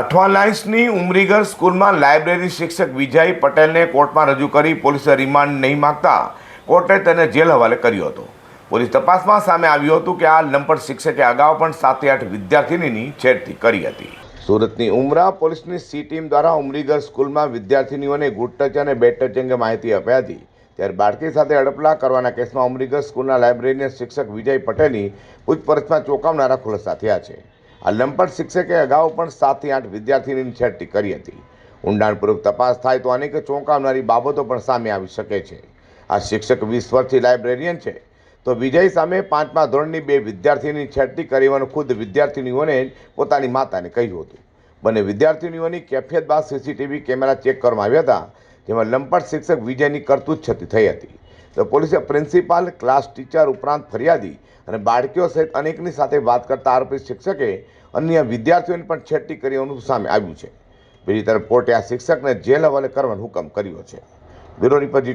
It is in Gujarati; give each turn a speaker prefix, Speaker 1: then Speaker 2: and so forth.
Speaker 1: અઠવાલાઇન્સની ઉમરીગર સ્કૂલમાં લાઇબ્રેરી શિક્ષક વિજય પટેલને કોર્ટમાં રજૂ કરી પોલીસે રિમાન્ડ નહીં માગતા કોર્ટે તેને જેલ હવાલે કર્યો હતો. પોલીસ તપાસમાં સામે આવ્યું હતું કે આ લંપટ શિક્ષકે અગાઉ પણ સાતથી આઠ વિદ્યાર્થિનીની છેડતી કરી હતી. સુરતની ઉમરા પોલીસની સી ટીમ દ્વારા ઉમરીગર સ્કૂલમાં વિદ્યાર્થિનીઓને ગુડ ટચ અને બેડ ટચ અંગે માહિતી અપાઈ હતી. ત્યારે બાળકી સાથે અડપલા કરવાના કેસમાં ઉમરીગર સ્કૂલના લાઇબ્રેરીના શિક્ષક વિજય પટેલની પૂછપરછમાં ચોંકાવનારા ખુલાસા થયા છે. આ લંપટ શિક્ષકે અગાઉ પણ સાતથી આઠ વિદ્યાર્થીની છેડતી કરી હતી. ઊંડાણપૂર્વક તપાસ થાય તો અનેક ચોંકાવનારી બાબતો પણ સામે આવી શકે છે. આ શિક્ષક વીસ વર્ષથી લાઇબ્રેરિયન છે. તો વિજય સામે પાંચમા ધોરણની બે વિદ્યાર્થીની છેડતી કરવાનું ખુદ વિદ્યાર્થીનીઓને પોતાની માતાને કહ્યું હતું. બંને વિદ્યાર્થીનીઓની કેફિયત બાદ સીસીટીવી કેમેરા ચેક કરવામાં આવ્યા હતા, જેમાં લંપટ શિક્ષક વિજયની કરતૂત છતી થઈ હતી. તો પોલીસે પ્રિન્સિપાલ, ક્લાસ ટીચર ઉપરાંત ફરિયાદી અને બાળકીઓ સહિત અનેકની સાથે વાત કરતા આરોપી શિક્ષકે અન્ય વિદ્યાર્થીઓને પણ છેડતી કરી હોવાનું સામે આવ્યું છે. બીજી તરફ કોર્ટે આ શિક્ષકને જેલ હવાલે કરવાનો હુકમ કર્યો છે. બ્યુરો રિપોર્ટ જી